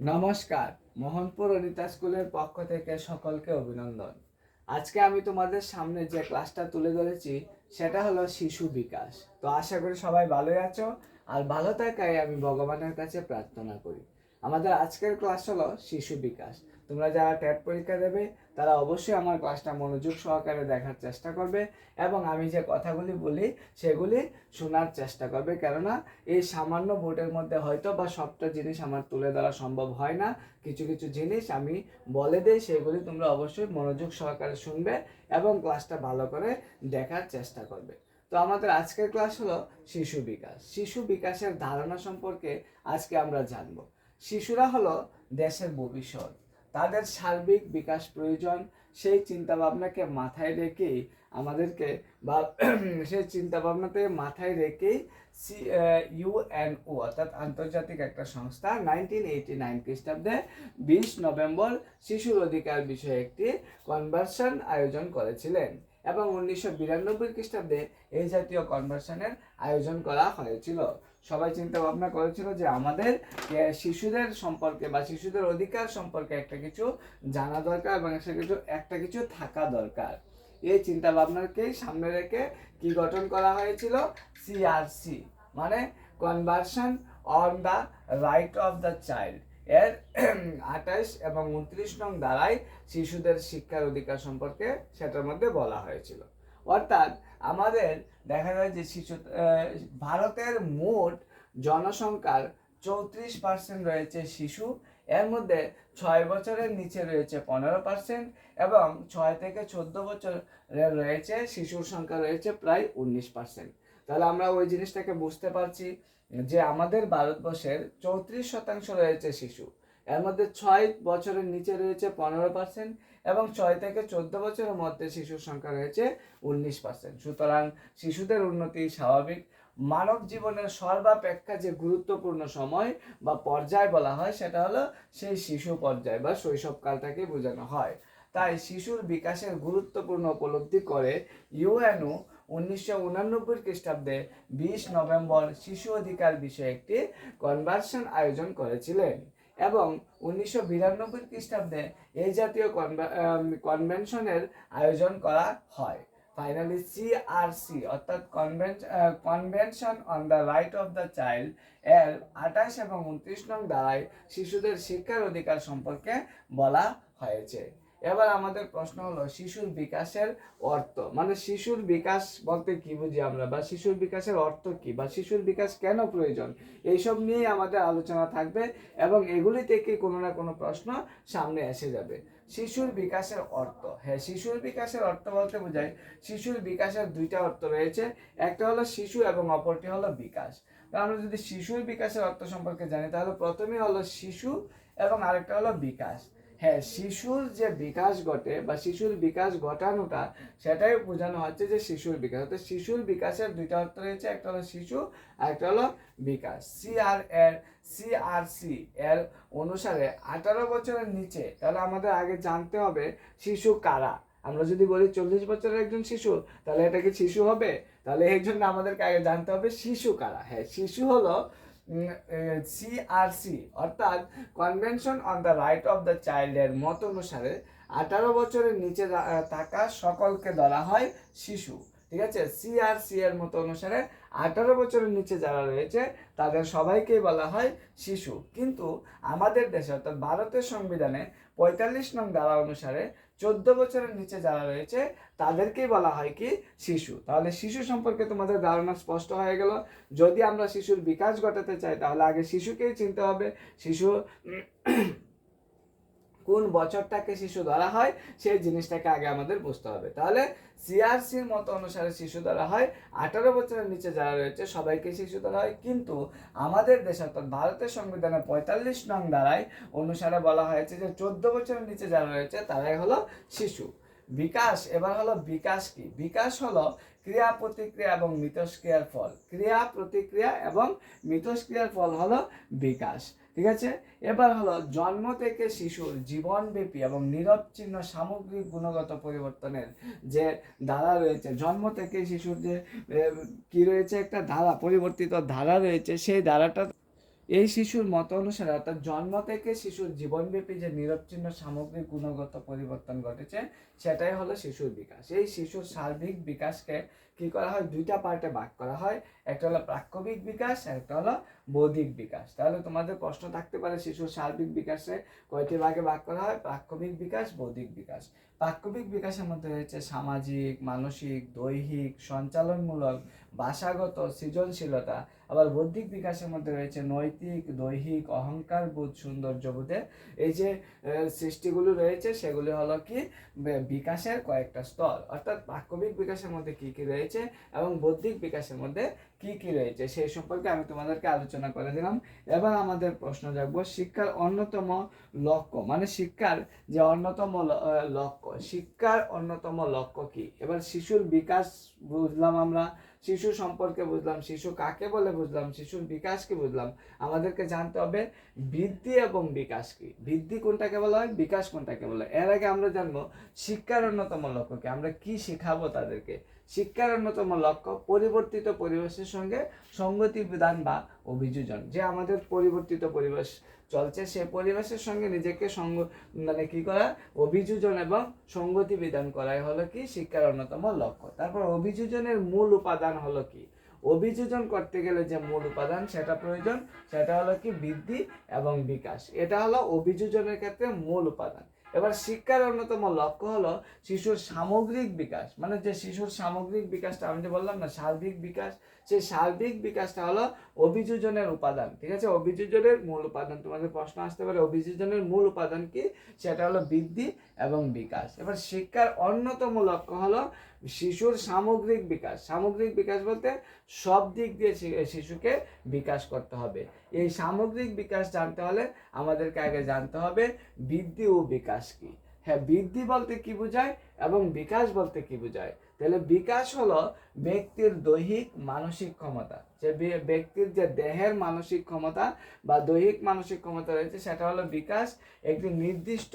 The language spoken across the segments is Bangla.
নমস্কার, মোহনপুর অনিতা স্কুলের পক্ষ থেকে সকলকে অভিনন্দন। আজকে আমি তোমাদের সামনে যে ক্লাসটা তুলে ধরেছি, সেটা হলো শিশু বিকাশ। তো আশা করি সবাই ভালোই আছো, আর ভালো থাকায় আমি ভগবানের কাছে প্রার্থনা করি। আমাদের আজকের ক্লাস হলো শিশু বিকাশ। তোমরা যারা ট্যাট পরীক্ষা দেবে, তারা অবশ্যই আমার ক্লাসটা মনোযোগ সহকারে দেখার চেষ্টা করবে এবং আমি যে কথাগুলি বলি, সেগুলি শোনার চেষ্টা করবে। কেননা, এই সামান্য বোর্ডের মধ্যে হয়তো বা সবটা জিনিস আমার তুলে ধরা সম্ভব হয় না। কিছু কিছু জিনিস আমি বলে দিই, সেগুলি তোমরা অবশ্যই মনোযোগ সহকারে শুনবে এবং ক্লাসটা ভালো করে দেখার চেষ্টা করবে। তো আমাদের আজকের ক্লাস হলো শিশু বিকাশ। শিশু বিকাশের ধারণা সম্পর্কে আজকে আমরা জানব। শিশুরা হলো দেশের ভবিষ্যৎ। তাদের সার্বিক বিকাশ প্রয়োজন, সেই চিন্তা ভাবনাকে মাথায় রেখেই আমাদেরকে বা সেই চিন্তা ভাবনাতে মাথায় রেখেই সি ইউএনও অর্থাৎ আন্তর্জাতিক একটা সংস্থা নাইনটিন এইটি নাইন খ্রিস্টাব্দে বিশ নভেম্বর শিশুর অধিকার বিষয়ে একটি কনভার্সন আয়োজন করেছিলেন। এবং উনিশশো বিরানব্বই খ্রিস্টাব্দে এই জাতীয় কনভার্সনের আয়োজন করা হয়েছিল। সবাই চিন্তা ভাবনা করেছিল যে আমাদের শিশুদের সম্পর্কে বা শিশুদের অধিকার সম্পর্কে একটা কিছু জানা দরকার এবং একটা কিছু একটা কিছু থাকা দরকার। এই চিন্তা ভাবনাকেই সামনে রেখে কি গঠন করা হয়েছিল? সিআরসি মানে conversion on the right of the child এর আঠাশ এবং উনত্রিশ নং দ্বারাই শিশুদের শিক্ষার অধিকার সম্পর্কে সেটার মধ্যে বলা হয়েছিল। অর্থাৎ আমাদের দেখা যায় যে শিশু ভারতের মোট জনসংখ্যার চৌত্রিশ পার্সেন্ট রয়েছে শিশু, এর মধ্যে ছয় বছরের নিচে রয়েছে পনেরো পার্সেন্ট এবং ছয় থেকে চোদ্দ বছরের রয়েছে শিশুর সংখ্যা রয়েছে প্রায় উনিশ পার্সেন্ট তাহলে আমরা ওই জিনিসটাকে বুঝতে পারছি। যে আমাদের ভারতবর্ষের চৌত্রিশ শতাংশ রয়েছে শিশু। এর মধ্যে ছয় বছরের নিচে রয়েছে পনেরো পার্সেন্ট এবং ছয় থেকে চোদ্দ বছরের মধ্যে শিশুর সংখ্যা রয়েছে উনিশ পার্সেন্ট সুতরাং শিশুদের উন্নতি স্বাভাবিক। মানব জীবনের সর্বাপেক্ষা যে গুরুত্বপূর্ণ সময় বা পর্যায় বলা হয়, সেটা হলো সেই শিশু পর্যায় বা শৈশবকালটাকে বোঝানো হয়। তাই শিশুর বিকাশের গুরুত্বপূর্ণ উপলব্ধি করে ইউএনও উনিশশো উনানব্বই খ্রিস্টাব্দে বিশ নভেম্বর শিশু অধিকার বিষয়ে একটি কনভার্সন আয়োজন করেছিলেন এবং উনিশশো বিরানব্বই খ্রিস্টাব্দে এই জাতীয় কনভেনশনের আয়োজন করা হয়। ফাইনালি সিআরসি অর্থাৎ convention on the right of the child এর আঠাশ এবং উনত্রিশ নং দ্বারাই শিশুদের শিক্ষার অধিকার সম্পর্কে বলা হয়েছে। এবার আমাদের প্রশ্ন হলো, শিশুর বিকাশের অর্থ। মানে শিশুর বিকাশ বলতে কি বুঝি আমরা? বা শিশুর বিকাশের অর্থ কি? বা শিশুর বিকাশ কেন প্রয়োজন? এইসব নিয়েই আমাদের আলোচনা থাকবে এবং এগুলি থেকে কোনো না কোনো প্রশ্ন সামনে এসে যাবে। শিশুর বিকাশের অর্থ। হ্যাঁ শিশুর বিকাশের অর্থ বলতে বোঝায়, শিশুর বিকাশের দুইটা অর্থ রয়েছে। একটা হলো শিশু এবং অপরটি হলো বিকাশ। আমরা যদি শিশুর বিকাশের অর্থ সম্পর্কে জানি, তাহলে প্রথমে হলো শিশু এবং আরেকটা হলো বিকাশ। হ্যাঁ শিশুর যে বিকাশ ঘটে বা শিশুর বিকাশ ঘটানোটা সেটাই বোঝানো হচ্ছে যে শিশুর বিকাশ। অর্থাৎ শিশুর বিকাশের দুইটা অর্থ রয়েছে, একটা হলো শিশু আর একটা হলো বিকাশ। সিআর এর সিআরসি এর অনুসারে আঠারো বছরের নিচে, তাহলে আমাদের আগে জানতে হবে শিশু কারা। আমরা যদি বলি চল্লিশ বছরের একজন শিশু, তাহলে এটা কি শিশু হবে? তাহলে এই জন্য আমাদেরকে আগে জানতে হবে শিশু কারা। হ্যাঁ শিশু হলো সিআরসি অর্থাৎ convention on the right of the চাইল্ডের মত অনুসারে আঠারো বছরের নিচে থাকা সকলকে ধরা হয় শিশু। ঠিক আছে? সিআরসি এর মতো অনুসারে আঠারো বছরের নিচে যারা রয়েছে, তাদের সবাইকেই বলা হয় শিশু। কিন্তু আমাদের দেশে অর্থাৎ ভারতের সংবিধানে পঁয়তাল্লিশ নং ধারা অনুসারে চোদ্দ বছরের নিচে যারা রয়েছে, তাদেরকেই বলা হয় কি শিশু। তাহলে শিশু সম্পর্কে তোমাদের ধারণা স্পষ্ট হয়ে গেল। যদি আমরা শিশুর বিকাশ ঘটাতে চাই, তাহলে আগে শিশুকেই চিনতে হবে। শিশু কোন বছরটাকে শিশু ধরা হয়, সেই জিনিসটাকে আগে আমাদের বুঝতে হবে। তাহলে সিআরসির মতো অনুসারে শিশু ধরা হয়। আঠারো বছরের নিচে যারা রয়েছে, সবাইকে শিশু ধরা হয়। কিন্তু আমাদের দেশে অর্থাৎ ভারতের সংবিধানে পঁয়তাল্লিশ নং দ্বারাই অনুসারে বলা হয়েছে যে, চোদ্দ বছরের নিচে যারা রয়েছে, তারাই হলো শিশু। বিকাশ, এবার হলো বিকাশ কি? বিকাশ হলো ক্রিয়া প্রতিক্রিয়া এবং মিথস্ক্রিয়ার ফল। ক্রিয়া প্রতিক্রিয়া এবং মিথস্ক্রিয়ার ফল হলো বিকাশ। ঠিক আছে? এবার হলো, জন্ম থেকে শিশুর জীবনব্যাপী এবং নিরবচ্ছিন্ন সামগ্রিক গুণগত পরিবর্তনের যে ধারা রয়েছে, জন্ম থেকে শিশুর যে কি রয়েছে একটা ধারা, পরিবর্তিত ধারা রয়েছে, সেই ধারাটা এই শিশুর মত অনুসারে অর্থাৎ জন্ম থেকে শিশুর জীবনব্যাপী যে নিরবচ্ছিন্ন সামগ্রিক গুণগত পরিবর্তন ঘটেছে, সেটাই হলো শিশুর বিকাশ। এই শিশুর সার্বিক বিকাশকে কি করা হয়? দুইটা পার্টে ভাগ করা হয়। একটা হলো প্রাক্ষবিক বিকাশ, আর একটা হলো বৌদ্ধিক বিকাশ। তাহলে তোমাদের প্রশ্ন থাকতে পারে, শিশুর সার্বিক বিকাশে কয়টি ভাগে ভাগ করা হয়? প্রাক্ষবিক বিকাশ, বৌদ্ধিক বিকাশ। প্রাক্ষবিক বিকাশের মধ্যে রয়েছে সামাজিক, মানসিক, দৈহিক, সঞ্চালনমূলক, ভাষাগত, সৃজনশীলতা আবার বৌদ্ধিক বিকাশের মধ্যে রয়েছে নৈতিক, দৈহিক, অহংকার, বোধ সৌন্দর্যবোধের এই যে সৃষ্টিগুলো রয়েছে, সেগুলি হলো কি? বিকাশের কয়েকটা স্তর। অর্থাৎ বাক্যবিক বিকাশের মধ্যে কি কি রয়েছে? এবং বৌদ্ধিক বিকাশের মধ্যে কি কি রয়েছে সেই সম্পর্কে আমি তোমাদেরকে আলোচনা করে দিলাম। এবার আমাদের প্রশ্ন রাখব শিক্ষার অন্যতম লক্ষ্য মানে শিক্ষার যে অন্যতম লক্ষ্য, শিক্ষার অন্যতম লক্ষ্য কি? এবার শিশুর বিকাশ বুঝলাম আমরা, শিশু সম্পর্কে বুঝলাম, শিশু কাকে বলে বুঝলাম, শিশুর বিকাশকে বুঝলাম। আমাদেরকে জানতে হবে বৃদ্ধি এবং বিকাশ কি? বৃদ্ধি কোনটাকে বলা হয়? বিকাশ কোনটাকে বলা হয়? এর আগে আমরা জানব শিক্ষার অন্যতম লক্ষ্য কি? আমরা কি শেখাবো তাদেরকে? শিক্ষার অন্যতম লক্ষ্য পরিবর্তিত পরিবেশের সঙ্গে সঙ্গতি বিধান বা অভিযোজন। যে আমাদের পরিবর্তিত পরিবেশ চলছে, সে পরিবেশের সঙ্গে নিজেকে সঙ্গ মানে কী করা? অভিযোজন এবং সঙ্গতি বিধান করাই হলো কি? শিক্ষার অন্যতম লক্ষ্য। তারপর অভিযোজনের মূল উপাদান হলো কি? অভিযোজন করতে গেলে যে মূল উপাদান, সেটা প্রয়োজন, সেটা হলো কি? বৃদ্ধি এবং বিকাশ। এটা হলো অভিযোজনের ক্ষেত্রে মূল উপাদান। এবার শিক্ষার অন্যতম লক্ষ্য হলো শিশুর সামগ্রিক বিকাশ। মানে যে শিশুর সামগ্রিক বিকাশটা আমি যে বললাম না, সার্বিক বিকাশ সেই সার্বিক বিকাশটা হলো অভিযোজনের উপাদান, ঠিক আছে? অভিযোজনের মূল উপাদান, তোমাদের প্রশ্ন আসতে পারে, অভিযোজনের মূল উপাদান কি? সেটা হলো বৃদ্ধি এবং বিকাশ। এবার শিক্ষার অন্যতম লক্ষ্য হলো শিশুর সামগ্রিক বিকাশ। সামগ্রিক বিকাশ বলতে সব দিক দিয়ে শিশুকে বিকাশ করতে হবে। এই সামগ্রিক বিকাশ জানতে হলে আমাদেরকে আগে জানতে হবে বৃদ্ধি ও বিকাশ কি। হ্যাঁ বৃদ্ধি বলতে কি বোঝায় এবং বিকাশ বলতে কি বোঝায়? তাহলে বিকাশ হলো ব্যক্তির দৈহিক মানসিক ক্ষমতা। যে ব্যক্তির যে দেহের মানসিক ক্ষমতা বা দৈহিক মানসিক ক্ষমতা রয়েছে, সেটা হলো বিকাশ একটি নির্দিষ্ট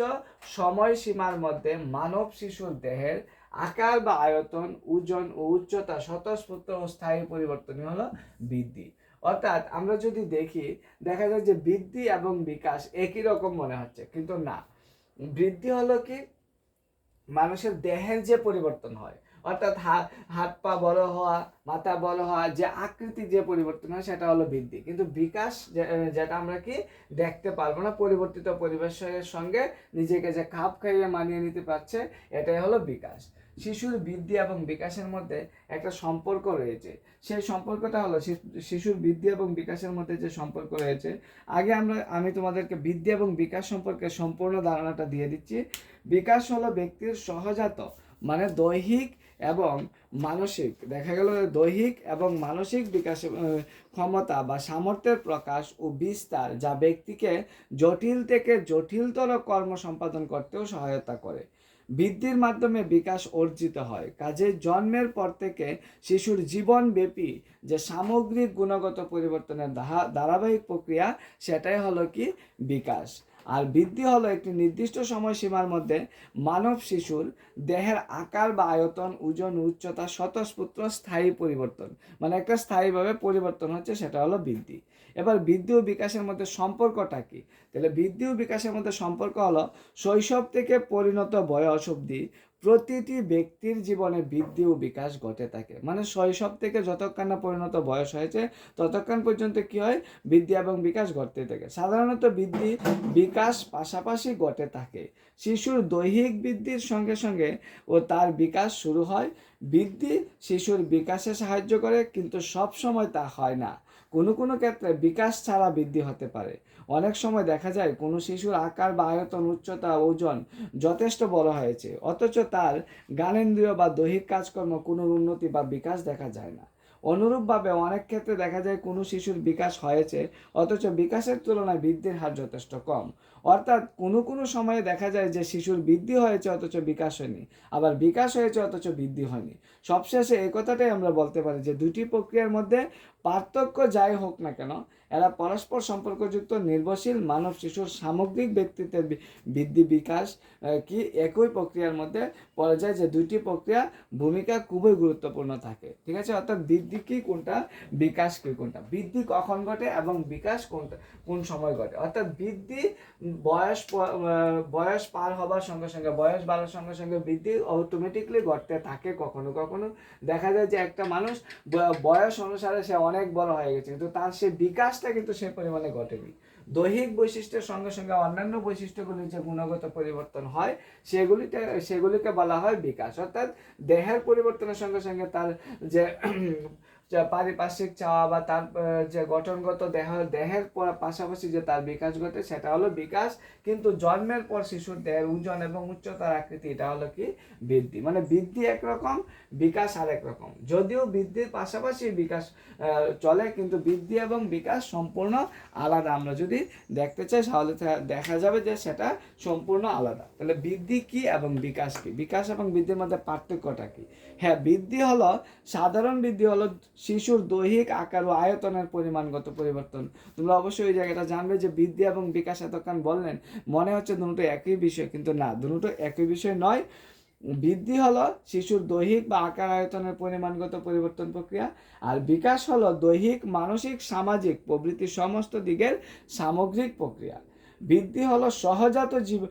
সময়সীমার মধ্যে মানব শিশুর দেহের আকার বা আয়তন, ওজন ও উচ্চতা স্বতঃস্ফূর্ত ও স্থায়ী পরিবর্তনই হলো বৃদ্ধি। অর্থাৎ আমরা যদি দেখি, দেখা যায় যে বৃদ্ধি এবং বিকাশ একই রকম মনে হচ্ছে, কিন্তু না। বৃদ্ধি হলো কি? মানুষের দেহের যে পরিবর্তন হয় অর্থাৎ হাত হাত পা বড় হওয়া, মাথা বড় হওয়া, যে আকৃতি যে পরিবর্তন হয় সেটা হলো বৃদ্ধি। কিন্তু বিকাশ যেটা আমরা কি দেখতে পারব না, পরিবর্তিত পরিবেশের সঙ্গে নিজেকে যে খাপ খাইয়ে মানিয়ে নিতে পারছে, এটাই হলো বিকাশ। শিশুর বৃদ্ধি এবং বিকাশের মধ্যে একটা সম্পর্ক রয়েছে। সেই সম্পর্কটা হলো শিশুর বৃদ্ধি এবং বিকাশের মধ্যে যে সম্পর্ক রয়েছে, আগে আমরা, আমি তোমাদেরকে বৃদ্ধি এবং বিকাশ সম্পর্কে সম্পূর্ণ ধারণাটা দিয়ে দিচ্ছি। বিকাশ হলো ব্যক্তির সহজাত মানে দৈহিক এবং মানসিক, দেখা গেল দৈহিক এবং মানসিক বিকাশ ক্ষমতা বা সামর্থ্যের প্রকাশ ও বিস্তার যা ব্যক্তিকে জটিল থেকে জটিলতর কর্ম সম্পাদন করতেও সহায়তা করে। বৃদ্ধির মাধ্যমে বিকাশ অর্জিত হয়। কাজে জন্মের পর থেকে শিশুর জীবনব্যাপী যে সামগ্রিক গুণগত পরিবর্তনের ধারাবাহিক প্রক্রিয়া, সেটাই হলো কি? বিকাশ। আর বৃদ্ধি হলো একটি নির্দিষ্ট সময়সীমার মধ্যে মানব শিশুর দেহের আকার বা আয়তন, ওজন, উচ্চতা, স্বতঃস্ফূর্ত স্থায়ী পরিবর্তন। মানে একটা স্থায়ীভাবে পরিবর্তন হচ্ছে, সেটা হলো বৃদ্ধি। এবার বৃদ্ধি ও বিকাশের মধ্যে সম্পর্কটা কি? তাহলে বৃদ্ধি ও বিকাশের মধ্যে সম্পর্ক হলো শৈশব থেকে পরিণত বয়স অবধি প্রতিটি ব্যক্তির জীবনে বৃদ্ধি ও বিকাশ ঘটে থাকে। মানে শৈশব থেকে যতক্ষণ না পরিণত বয়স হয়েছে, ততক্ষণ পর্যন্ত কি হয়? বৃদ্ধি এবং বিকাশ ঘটতে থাকে। সাধারণত বৃদ্ধি বিকাশ পাশাপাশি ঘটে থাকে। শিশুর দৈহিক বৃদ্ধির সঙ্গে সঙ্গে ও তার বিকাশ শুরু হয়। বৃদ্ধি শিশুর বিকাশে সাহায্য করে, কিন্তু সব সময় তা হয় না। কোনো কোনো ক্ষেত্রে বিকাশ ছাড়া বৃদ্ধি হতে পারে। অনেক সময় দেখা যায় কোনো শিশুর আকার বা আয়তন, উচ্চতা, ওজন যথেষ্ট বড় হয়েছে, অথচ তার গানেন্দ্রীয় বা দৈহিক কাজকর্ম কোনো উন্নতি বা বিকাশ দেখা যায় না। অনুরূপভাবে অনেক ক্ষেত্রে দেখা যায় কোনো শিশুর বিকাশ হয়েছে, অথচ বিকাশের তুলনায় বৃদ্ধির হার যথেষ্ট কম। অর্থাৎ কোনো কোনো সময়ে দেখা যায় যে শিশুর বৃদ্ধি হয়েছে অথচ বিকাশ হয়নি, আবার বিকাশ হয়েছে অথচ বৃদ্ধি হয়নি। সবশেষে এই কথাটাই আমরা বলতে পারি যে দুটি প্রক্রিয়ার মধ্যে পার্থক্য যাই হোক না কেন এরা পরস্পর সম্পর্কযুক্ত, নির্ভরশীল, মানব শিশুর সামগ্রিক ব্যক্তিত্বের বৃদ্ধি, বিকাশ কি একই প্রক্রিয়ার মধ্যে পড়া যায় যে দুইটি প্রক্রিয়া ভূমিকা খুবই গুরুত্বপূর্ণ থাকে। ঠিক আছে? অর্থাৎ বৃদ্ধি কি কোনটা? বিকাশ কি কোনটা? বৃদ্ধি কখন ঘটে এবং বিকাশ কোনটা? কোন সময় ঘটে? অর্থাৎ বৃদ্ধি বয়স বয়স পার হবার সঙ্গে সঙ্গে, বয়স বাড়ার সঙ্গে সঙ্গে বৃদ্ধি অটোমেটিকলি ঘটতে থাকে কখনো কখনো। দেখা যায় যে একটা মানুষ বয়স অনুসারে সে অনেক বড় হয়ে গেছে, কিন্তু তার সে বিকাশটা কিন্তু সেই পরিমাণে ঘটেনি। দৈহিক বৈশিষ্ট্যের সঙ্গে সঙ্গে অন্যান্য বৈশিষ্ট্যগুলির যে গুণগত পরিবর্তন হয়, সেগুলিতে, সেগুলিকে বলা হয় বিকাশ। অর্থাৎ দেহের পরিবর্তনের সঙ্গে সঙ্গে তার যে যে পারিপার্শ্বিক চাওয়া বা তার যে গঠনগত দেহ, দেহের পাশাপাশি যে তার বিকাশ ঘটে, সেটা হলো বিকাশ। কিন্তু জন্মের পর শিশুর দেহের ওজন এবং উচ্চতার আকৃতি, এটা হলো কি? বৃদ্ধি। মানে বৃদ্ধি একরকম, বিকাশ আরেক রকম। যদিও বৃদ্ধির পাশাপাশি বিকাশ চলে, কিন্তু বৃদ্ধি এবং বিকাশ সম্পূর্ণ আলাদা। আমরা যদি দেখতে চাই, তাহলে দেখা যাবে যে সেটা সম্পূর্ণ আলাদা। তাহলে বৃদ্ধি কি এবং বিকাশ কি? বিকাশ এবং বৃদ্ধির মধ্যে পার্থক্যটা কি? হ্যাঁ বৃদ্ধি হলো, সাধারণ বৃদ্ধি হলো শিশুর দৈহিক আকার ও আয়তনের পরিমাণগত পরিবর্তন। তোমরা অবশ্যই এই জায়গাটা জানবে যে বৃদ্ধি এবং বিকাশ এতক্ষণ বললেন, মনে হচ্ছে দুটো একই বিষয়, কিন্তু না, দুটো একই বিষয় নয়। বৃদ্ধি হলো শিশুর দৈহিক বা আকার আয়তনের পরিমাণগত পরিবর্তন প্রক্রিয়া, আর বিকাশ হলো দৈহিক, মানসিক, সামাজিক প্রভৃতি সমস্ত দিকের সামগ্রিক প্রক্রিয়া। বৃদ্ধি হলো সহজাত জীব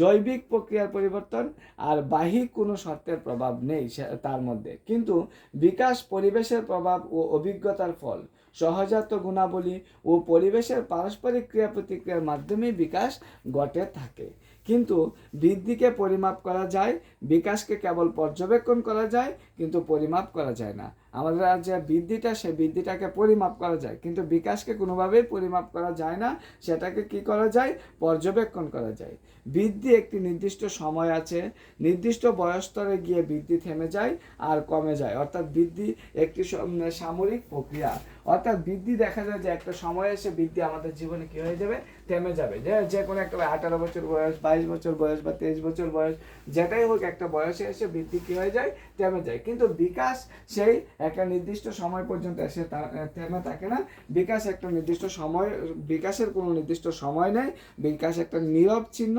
জৈবিক প্রক্রিয়ার পরিবর্তন আর বাহিক কোনো শর্তের প্রভাব নেই তার মধ্যে। কিন্তু বিকাশ পরিবেশের প্রভাব ও অভিজ্ঞতার ফল। সহজাত গুণাবলী ও পরিবেশের পারস্পরিক ক্রিয়া প্রতিক্রিয়ার মাধ্যমেই বিকাশ ঘটে থাকে। কিন্তু বৃদ্ধিকে পরিমাপ করা যায়, বিকাশকে কেবল পর্যবেক্ষণ করা যায়, কিন্তু পরিমাপ করা যায় না। আমাদের যে বৃদ্ধিটা সে বৃদ্ধিটাকে পরিমাপ করা যায়। কিন্তু বিকাশকে কোনোভাবেই পরিমাপ করা যায় না, সেটাকে কি করা যায়? পর্যবেক্ষণ করা যায়। বৃদ্ধি একটি নির্দিষ্ট সময় আছে, নির্দিষ্ট বয়স্তরে গিয়ে বৃদ্ধি থেমে যায় আর কমে যায়। অর্থাৎ বৃদ্ধি একটি সামরিক প্রক্রিয়া। অর্থাৎ বৃদ্ধি দেখা যায় যে একটা সময় এসে বৃদ্ধি আমাদের জীবনে কি হয়ে যাবে? থেমে যাবে। যে যে কোনো একটা আঠারো বছর বয়স, বাইশ বছর বয়স বা তেইশ বছর বয়স, যেটাই হোক একটা বয়সে এসে বৃদ্ধি কি হয়ে যায়? থেমে যায়। কিন্তু বিকাশ সেই একটা নির্দিষ্ট সময় পর্যন্ত এসে থেমে থাকে না। বিকাশ একটা নির্দিষ্ট সময়, বিকাশের কোনো নির্দিষ্ট সময় নেই। বিকাশ একটা নীরব চিহ্ন,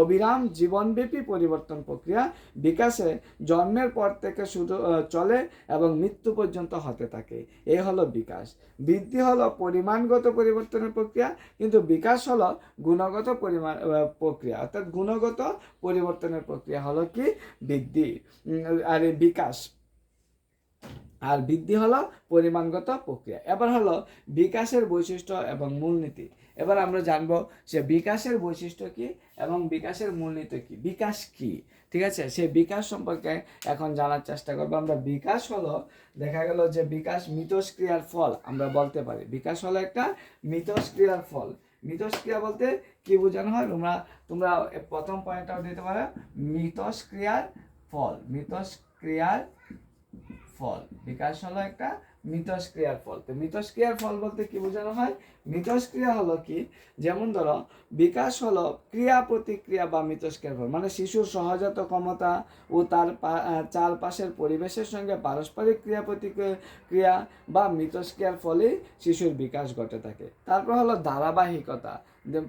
অবিরাম জীবনব্যাপী পরিবর্তন প্রক্রিয়া। বিকাশে জন্মের পর থেকে শুধু চলে এবং মৃত্যু পর্যন্ত হতে থাকে। এই হলো বিকাশ। বৃদ্ধি হলো পরিমাণগত পরিবর্তনের প্রক্রিয়া, কিন্তু বিকাশ হলো গুণগত পরিমাণ প্রক্রিয়া। অর্থাৎ গুণগত পরিবর্তনের প্রক্রিয়া হলো কি? বৃদ্ধি। আর এই বিকাশ। আর বৃদ্ধি হলো পরিমাণগত প্রক্রিয়া। এবার হলো বিকাশের বৈশিষ্ট্য এবং মূলনীতি। এবার আমরা জানব যে বিকাশের বৈশিষ্ট্য কি এবং বিকাশের মূলনীতি কি। বিকাশ কি? ঠিক আছে? সেই বিকাশ সম্পর্কে এখন জানার চেষ্টা করব। আমরা বিকাশ হলো, দেখা গেল যে বিকাশ মিথস্ক্রিয়ার ফল, আমরা বলতে পারি। বিকাশ হলো একটা মিথস্ক্রিয়ার ফল। মিথস্ক্রিয়া বলতে কি বোঝানো হয়? তোমরা তোমরা প্রথম পয়েন্টটাও দিতে পারো। মিথস্ক্রিয়ার ফল। মিথস্ক্রিয়ার ফল। বিকাশ হলো একটা মিথস্ক্রিয়ার ফল। তো মিথস্ক্রিয়ার ফল বলতে কি বোঝানো হয়? মিথস্ক্রিয়া হলো কি? যেমন ধরো, বিকাশ হলো ক্রিয়া প্রতিক্রিয়া বা মিথস্ক্রিয়ার ফল। মানে শিশুর সহজাত ক্ষমতা ও তার চারপাশের পরিবেশের সঙ্গে পারস্পরিক ক্রিয়া প্রতিক্রিয়া, ক্রিয়া বা মিথস্ক্রিয়ার ফলেই শিশুর বিকাশ ঘটে থাকে। তারপর হলো ধারাবাহিকতা।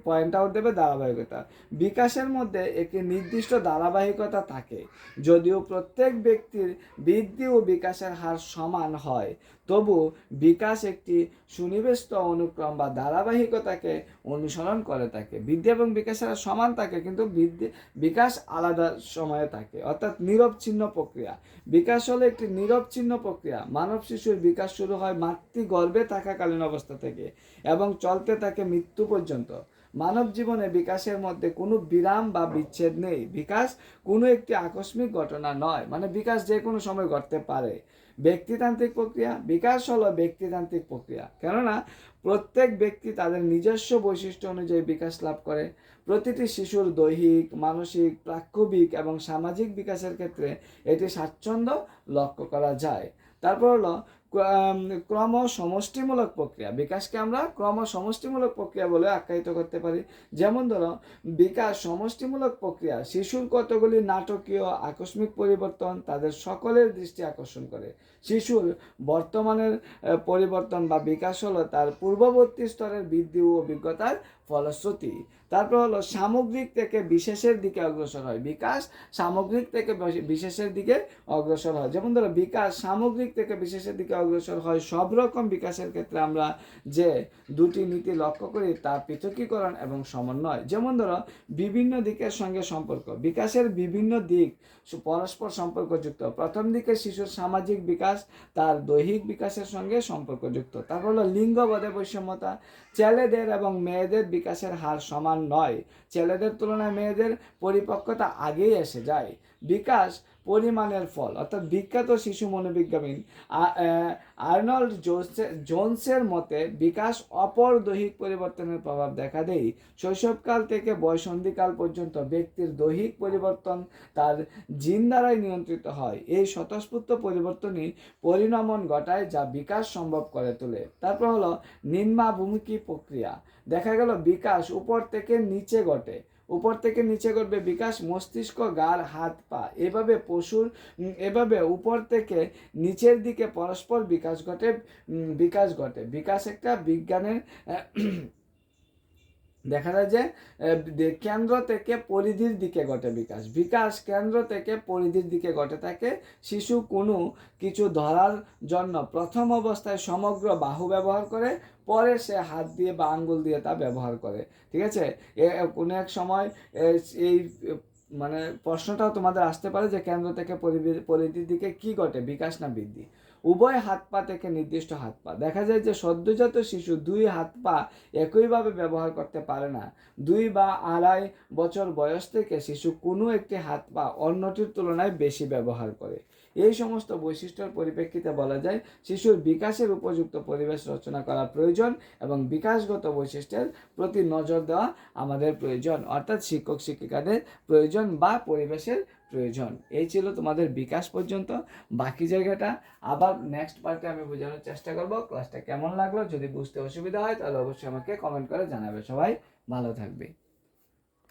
পয়েন্ট আউট দেবে ধারাবাহিকতা। বিকাশের মধ্যে একটি নির্দিষ্ট ধারাবাহিকতা থাকে। যদিও প্রত্যেক ব্যক্তির বৃদ্ধি ও বিকাশের হার সমান হয়, তবু বিকাশ একটি সুনিবেষ্ট অনুক্রম বা ধারাবাহিকতাকে অনুসরণ করে থাকে। বৃদ্ধি এবং বিকাশের সমান থাকে, কিন্তু বৃদ্ধি বিকাশ আলাদা সময়ে থাকে, অর্থাৎ নিরবচ্ছিন্ন প্রক্রিয়া। বিকাশ হলো একটি নিরবচ্ছিন্ন প্রক্রিয়া। মানব শিশুর বিকাশ শুরু হয় মাতৃগর্ভে থাকাকালীন অবস্থা থেকে এবং চলতে থাকে মৃত্যু পর্যন্ত। মানব জীবনে বিকাশের মধ্যে কোনো বিরাম বা বিচ্ছেদ নেই। বিকাশ কোনো একটি আকস্মিক ঘটনা নয় মানে বিকাশ যে কোনো সময় ঘটতে পারে। ব্যক্তিতান্ত্রিক প্রক্রিয়া, বিকাশ হলো ব্যক্তিতান্ত্রিক প্রক্রিয়া। কেননা, প্রত্যেক ব্যক্তি তাদের নিজস্ব বৈশিষ্ট্য অনুযায়ী বিকাশ লাভ করে। প্রতিটি শিশুর দৈহিক, মানসিক প্রাক্ষবিক এবং সামাজিক বিকাশের ক্ষেত্রে এটি স্বাচ্ছন্দ্য লক্ষ্য করা যায়। তারপর হলো ক্রম সমষ্টিমূলক প্রক্রিয়া। বিকাশকে আমরা ক্রম সমষ্টিমূলক প্রক্রিয়া বলে আখ্যায়িত করতে পারি। যেমন ধরো বিকাশ সমষ্টিমূলক প্রক্রিয়া, শিশুর কতগুলি নাটকীয় আকস্মিক পরিবর্তন তাদের সকলের দৃষ্টি আকর্ষণ করে। শিশুর বর্তমানের পরিবর্তন বা বিকাশ হলো তার পূর্ববর্তী স্তরের বৃদ্ধি ও অভিজ্ঞতার ফলশ্রুতি। তারপর হলো, সামগ্রিক থেকে বিশেষের দিকে অগ্রসর হয়। বিকাশ সামগ্রিক থেকে বিশেষের দিকে অগ্রসর হয়। যেমন ধরো, বিকাশ সামগ্রিক থেকে বিশেষের দিকে অগ্রসর হয়। সব রকম বিকাশের ক্ষেত্রে আমরা যে দুটি নীতি লক্ষ্য করি, তার পৃথকীকরণ এবং সমন্বয়। যেমন ধরো, বিভিন্ন দিকের সঙ্গে সম্পর্ক। বিকাশের বিভিন্ন দিক পরস্পর সম্পর্কযুক্ত। প্রথম দিকে শিশুর সামাজিক বিকাশ, তার দৈহিক বিকাশের সঙ্গে সম্পর্কযুক্ত। তারপর হলো লিঙ্গবাদে বৈষম্যতা ছেলেদের এবং মেয়েদের বিকাশের হার সমান নয়। ছেলেদের তুলনায় মেয়েদের পরিপক্কতা আগেই এসে যায়। বিকাশ পরিমাণের ফল, অর্থাৎ বিখ্যাত শিশু মনোবিজ্ঞানী আর্নল্ড জোনসের মতে বিকাশ অপর দৈহিক পরিবর্তনের প্রভাব দেখা দেয়। শৈশবকাল থেকে বয়সন্ধিকাল পর্যন্ত ব্যক্তির দৈহিক পরিবর্তন তার জিন দ্বারাই নিয়ন্ত্রিত হয়। এই স্বতঃস্ফূর্ত পরিবর্তনই পরিণমন ঘটায় যা বিকাশ সম্ভব করে তোলে। তারপর হলো নিম্নাভূমিকী প্রক্রিয়া। দেখা গেল বিকাশ উপর থেকে নিচে ঘটে। উপর থেকে নিচে ঘটবে বিকাশ মস্তিষ্ক, গাল, হাত, পা। এভাবে পশুর এভাবে উপর থেকে নিচের দিকে পরস্পর বিকাশ ঘটে বিকাশ ঘটে। বিকাশ একটা বিজ্ঞানের দেখা যায় যে কেন্দ্র থেকে পরিধির দিকে ঘটে বিকাশ। বিকাশ কেন্দ্র থেকে পরিধির দিকে ঘটে থাকে। শিশু কোনো কিছু ধরার জন্য প্রথম অবস্থায় সমগ্র বাহু ব্যবহার করে পরে সে হাত দিয়ে বা আঙ্গুল দিয়ে তা ব্যবহার করে, ঠিক আছে? কোনো এক সময় এই মানে প্রশ্নটাও তোমাদের আসতে পারে যে কেন্দ্র থেকে পরিধি- পরিধির দিকে কি ঘটে, বিকাশ না বৃদ্ধি? উভয় হাত পা থেকে নির্দিষ্ট হাত পা। দেখা যায় যে সদ্যজাত শিশু দুই হাত পা একইভাবে ব্যবহার করতে পারে না। দুই বা আড়াই বছর বয়স থেকে শিশু কোনো একটি হাত পা অন্যটির তুলনায় বেশি ব্যবহার করে। এই সমস্ত বৈশিষ্ট্যের পরিপ্রেক্ষিতে বলা যায়, শিশুর বিকাশের উপযুক্ত পরিবেশ রচনা করা প্রয়োজন এবং বিকাশগত বৈশিষ্ট্যের প্রতি নজর দেওয়া আমাদের প্রয়োজন, অর্থাৎ শিক্ষক শিক্ষিকাদের প্রয়োজন বা পরিবেশের প্রয়োজন। এই ছিল তোমাদের বিকাশ পর্যন্ত। বাকি জায়গাটা আবার নেক্সট পার্টে আমি বোঝানোর চেষ্টা করব। ক্লাসটা কেমন লাগল? যদি বুঝতে অসুবিধা হয়, তাহলে অবশ্যই আমাকে কমেন্ট করে জানাবে। সবাই ভালো থাকবে।